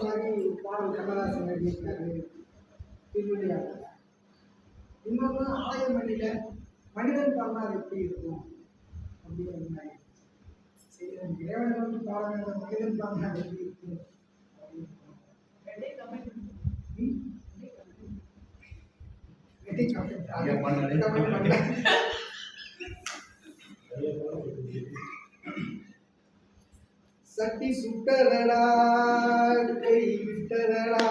மாதிரி பாடல் கண்ணதாசன் எழுதியிருக்காரு திருவிளையாடல இன்னொன்று ஆலயமணியில மனிதன் பாடினால் எப்படி இருக்கும்? அப்படின்னு சரி நம்ம இறைவனை நோக்கி மனிதன் பாடினால் எப்படி இருக்கும்? சட்டி சுட்டதடா. கை விட்டதடா.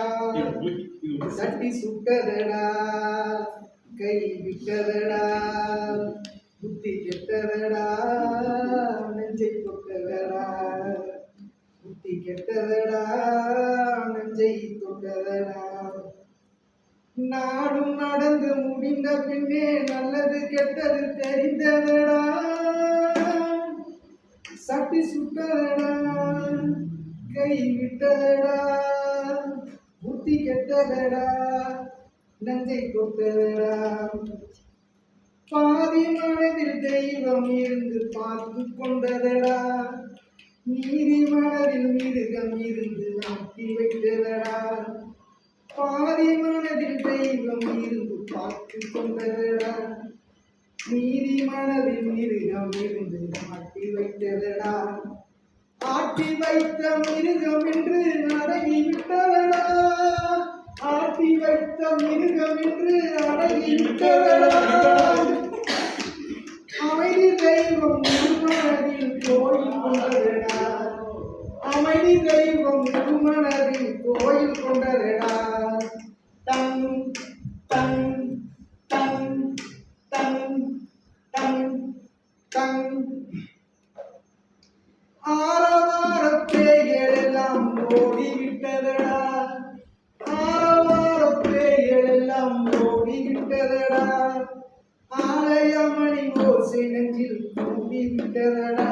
சட்டி சுட்டதடா. கை விட்டதடா. புத்தி கெட்டதடா. நெஞ்சை தொட்டதடா. புத்தி கெட்டதடா. நெஞ்சை தொட்டதடா. நாடும் நடந்து முடிந்த பின்னே நல்லது கெட்டது தெரிந்ததடா. சட்டி சுட்டதடா. கை விட்டதடா புத்தி கெட்டதடா நஞ்சை கொட்டதடா பாதி மனதில் தெய்வம் இருந்து பார்த்து கொண்டதடா நீதி மனதில் மிருகம் இருந்து நாட்டி வைத்ததடா. பாதி மனதில் தெய்வம் இருந்து பார்த்து கொண்டதடா நீதி மனதில் மிருகம் இருந்து நாட்டி வைத்ததடா. ஆட்டி வைத்த மிருகம் என்று அடங்கிவிட்டதடா ஆட்டி வைத்த மிருகம் என்று அடங்கிவிட்டதடா அமைதி தெய்வம் திருமணத்தில் கோயில் கொண்டதடா அமைதி தெய்வம் திருமணத்தில் கோயில் கொண்டதடா தன் தன் தன் தன் தன் தன் ஆரவார பேய்கள் எல்லாம் ஓடிவிட்டதடா ஆரவார பேய்கள் எல்லாம் ஓடிவிட்டதடா ஆலயமணி ஓசை நெஞ்சில் கூடிவிட்டதடா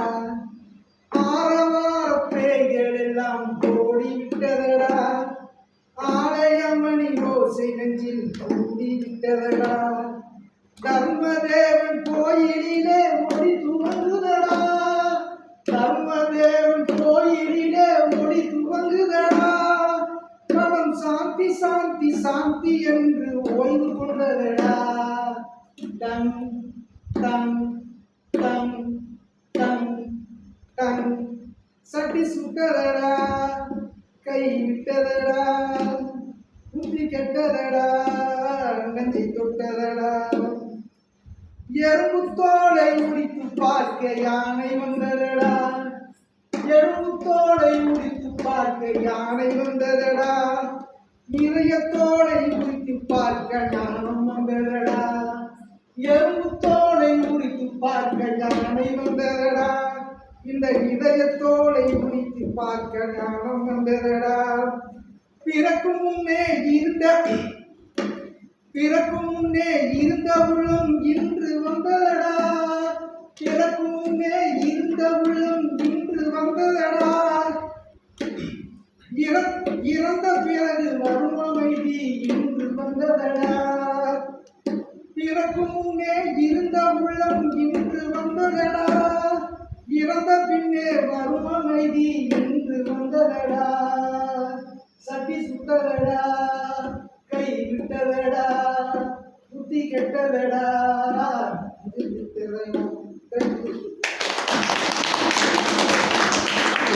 ஆரவார பேய்கள் எல்லாம் ஓடிவிட்டதடா ஆலயமணி ஓசை நெஞ்சில் கூடிவிட்டதடா தர்மதேவன் சாந்தி என்று ஓய்வு கொண்டதடா டம் டம் டம் டம் டம் சட்டி சுட்டதடா. கை விட்டதடா. புத்தி கெட்டதடா. நஞ்சை தொட்டதடா. எறும்பு தோலை முடித்து பார்க்க யானை வந்ததடா. எறும்பு தோலை முடித்து பார்க்க யானை வந்ததடா. நிறைய தோலை உடித்து பார்க்க ஞானம் வந்ததடா. எறும்பு தோலை உடித்து பார்க்க யானை வந்ததடா. இந்த இதயத்தோலை குறித்து பார்க்க ஞானம் வந்ததடா. பிறக்கும் முன்னே இருந்த பிறக்கும் முன்னே இருந்த உள்ளம் இன்று வந்ததடா. பிறக்கும் முன்னே இருந்த உள்ளம் இன்று வந்ததடா. இறந்த பிறகு வருமமைதி இன்று வந்ததடா. பிறக்கும் முன்னே இருந்த உள்ளம் இன்று வந்ததடா. இறந்த பின்னே வருமமைதி இன்று வந்ததடா. சட்டி சுட்டதடா கை விட்டதடா புத்தி கெட்டதடா. விட்டதடா.